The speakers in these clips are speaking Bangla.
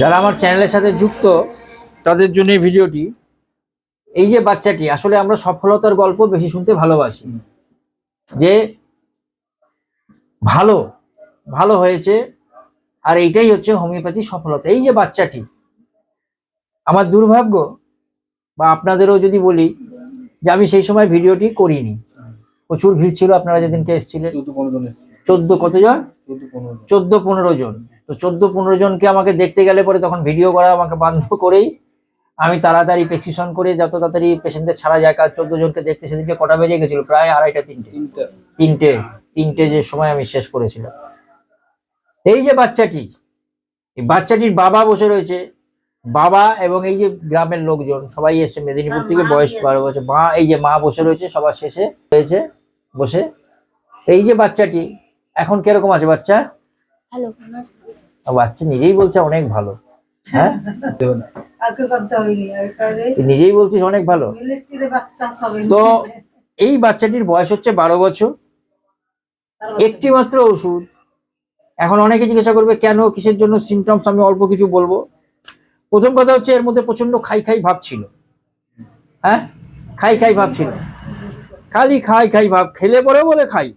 যারা আমার চ্যানেলের সাথে যুক্ত তাদের জন্য এই ভিডিওটি। এই যে বাচ্চাটি আসলে আমরা সফলতার গল্প বেশি শুনতে ভালোবাসি। যে ভালো ভালো হয়েছে আর এইটাই হচ্ছে হোমিওপ্যাথি সফলতা। এই যে বাচ্চাটি আমার দুর্ভাগ্য বা আপনাদেরও যদি বলি যে আমি সেই সময় ভিডিওটি করিনি। প্রচুর ভিড় ছিল আপনারা যেদিনকে এসেছিলেন চোদ্দ কতজন? চোদ্দ পনেরো জন। তো চোদ্দ পনেরো জনকে আমাকে দেখতে গেলে পরে তখন ভিডিও করা আমাকে বাধ্য করেই আমি তাড়াতাড়ি প্রেসক্রিপশন করে যত তাড়াতাড়ি পেশেন্টদের ছাড়া যায় কাজ চোদ্দ জনকে দেখতে সেদিনকে কটা বেজে গেছিল? প্রায় আড়াইটা তিনটে। তিনটা। তিনটে তিনটে যে সময় আমি শেষ করেছিলাম। এই যে বাচ্চাটি এই বাচ্চাটির বাবা বসে রয়েছে। বাবা এবং এই যে গ্রামের লোকজন সবাই এসে মেদিনীপুর থেকে বয়স বারো বছর। মা এই যে মা বসে রয়েছে সবার শেষে রয়েছে বসে। এই যে বাচ্চাটি এখন কীরকম আছে বাচ্চা? বাচ্চা নিজেই বলছে অনেক ভালো। হ্যাঁ? নিজেই বলছিস অনেক ভালো। তো এই বাচ্চাটির বয়স হচ্ছে বারো বছর। একটি মাত্র ওষুধ। এখন অনেকে জিজ্ঞাসা করবে কেন কিসের জন্য সিমটমস আমি অল্প কিছু বলব? প্রথম কথা হচ্ছে এর মধ্যে প্রচণ্ড খাই খাই ভাব ছিল। হ্যাঁ? খাই খাই ভাব ছিল। খালি খাই খাই ভাব। খেলে পরে বলে খাই।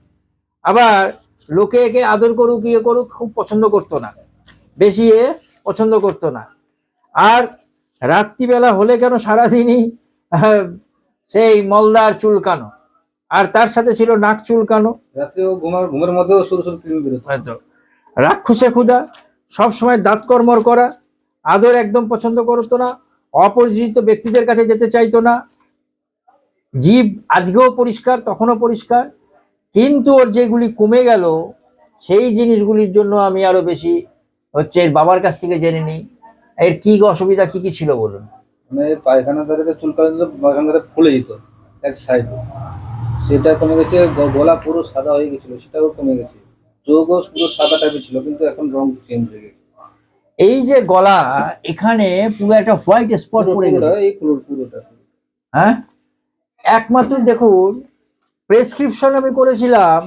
আবার লোকে একে আদর করুক ইয়ে করুক খুব পছন্দ করতো না। বেশি এ পছন্দ করতো না। আর রাত্রিবেলা হলে কেন সারাদিনই সেই মলদার চুলকানো? আর তার সাথে ছিল নাক চুলকানো। ঘুমার মধ্যেও সরু সরু রাক্ষসে ক্ষুদা সব সময় দাঁত কর্মর করা আদর একদম পছন্দ করতো না অপরিচিত ব্যক্তিদের কাছে যেতে চাইতো না। জীব আজকেও পরিষ্কার তখনও পরিষ্কার। কিন্তু ওর যেগুলি কমে গেল সেই জিনিসগুলির জন্য আমি আরও বেশি হচ্ছে এর বাবার কাছ থেকে জেনে নিই। এর কি অসুবিধা কি কি ছিল বলুন? মানে পায়খানা দ্বারা চুলকানো দিলে পায়খানা দ্বারা ফুলে যেত এক সাইড সেটা কমে গেছে গলা পুরো সাদা হয়ে গেছিল সেটাও কমে গেছে। চোখও পুরো সাদা টাইপের ছিল কিন্তু এখন রং চেঞ্জ হয়ে গেছে। এই যে গলা এখানে পুরো একটা হোয়াইট স্পট পড়ে পুরোটা, এই পুরো পুরোটা। হ্যাঁ? একমাত্র দেখুন প্রেসক্রিপশন আমি করেছিলাম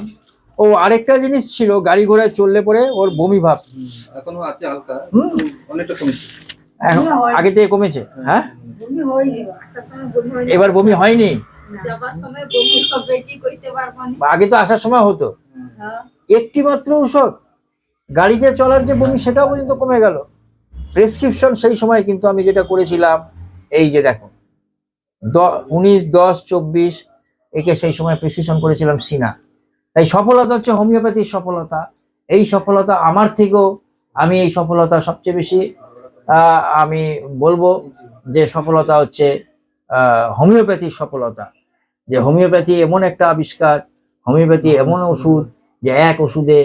ও আরেকটা জিনিস ছিল গাড়ি ঘোড়ায় চললে পরে ওর বমি ভাব। এখনও আছে হালকা। অনেকটা কমেছে। এখন আগে থেকে কমেছে হ্যাঁ। হয়নি এবার বমি হয়নি? আগে তো আসার সময় হতো। হ্যাঁ। একটি মাত্র ঔষধ গাড়িতে চলার যে বমি সেটাও পর্যন্ত কমে গেল। প্রেসক্রিপশন সেই সময় কিন্তু আমি যেটা করেছিলাম এই যে দেখো উনিশ দশ চব্বিশ একে সেই সময় প্রেসক্রিপশন করেছিলাম সিনা। তাই সফলতা হচ্ছে হোমিওপ্যাথির সফলতা। এই সফলতা আমার থেকেও আমি এই সফলতা সবচেয়ে বেশি আমি বলব যে সফলতা হচ্ছে হোমিওপ্যাথির সফলতা। যে হোমিওপ্যাথি এমন একটা আবিষ্কার হোমিওপ্যাথি এমন ওষুধ যে এক ওষুধে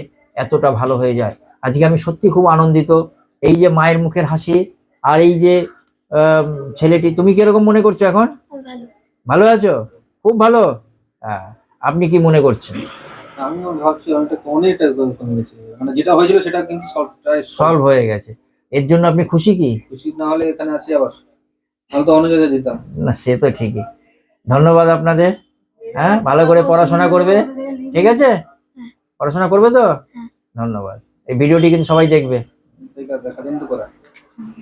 এতটা ভালো হয়ে যায়। আজকে আমি সত্যি খুব আনন্দিত এই যে মায়ের মুখের হাসি আর এই যে ছেলেটি তুমি কীরকম মনে করছ এখন? ভালো। আছো? খুব ভালো? হ্যাঁ আপনি কি মনে করছেন? আমিও ভাবছি অনেকটা অনেকটা কমে গেছে। মানে যেটা হয়েছিল সেটা কিন্তু সব প্রায় সলভ হয়ে গেছে। এর জন্য আপনি খুশি কি? খুশি না হলে এখানে আসি আবার। তাহলে তো অন্য জায়গায় যেতাম। না সে তো ঠিকই। ধন্যবাদ আপনাদের হ্যাঁ? ভালো করে পড়াশোনা করবে। ঠিক আছে? পড়াশোনা করবে তো? ধন্যবাদ। এই ভিডিওটি কিন্তু সবাই দেখবে। দেখা দেখা দিন তো করা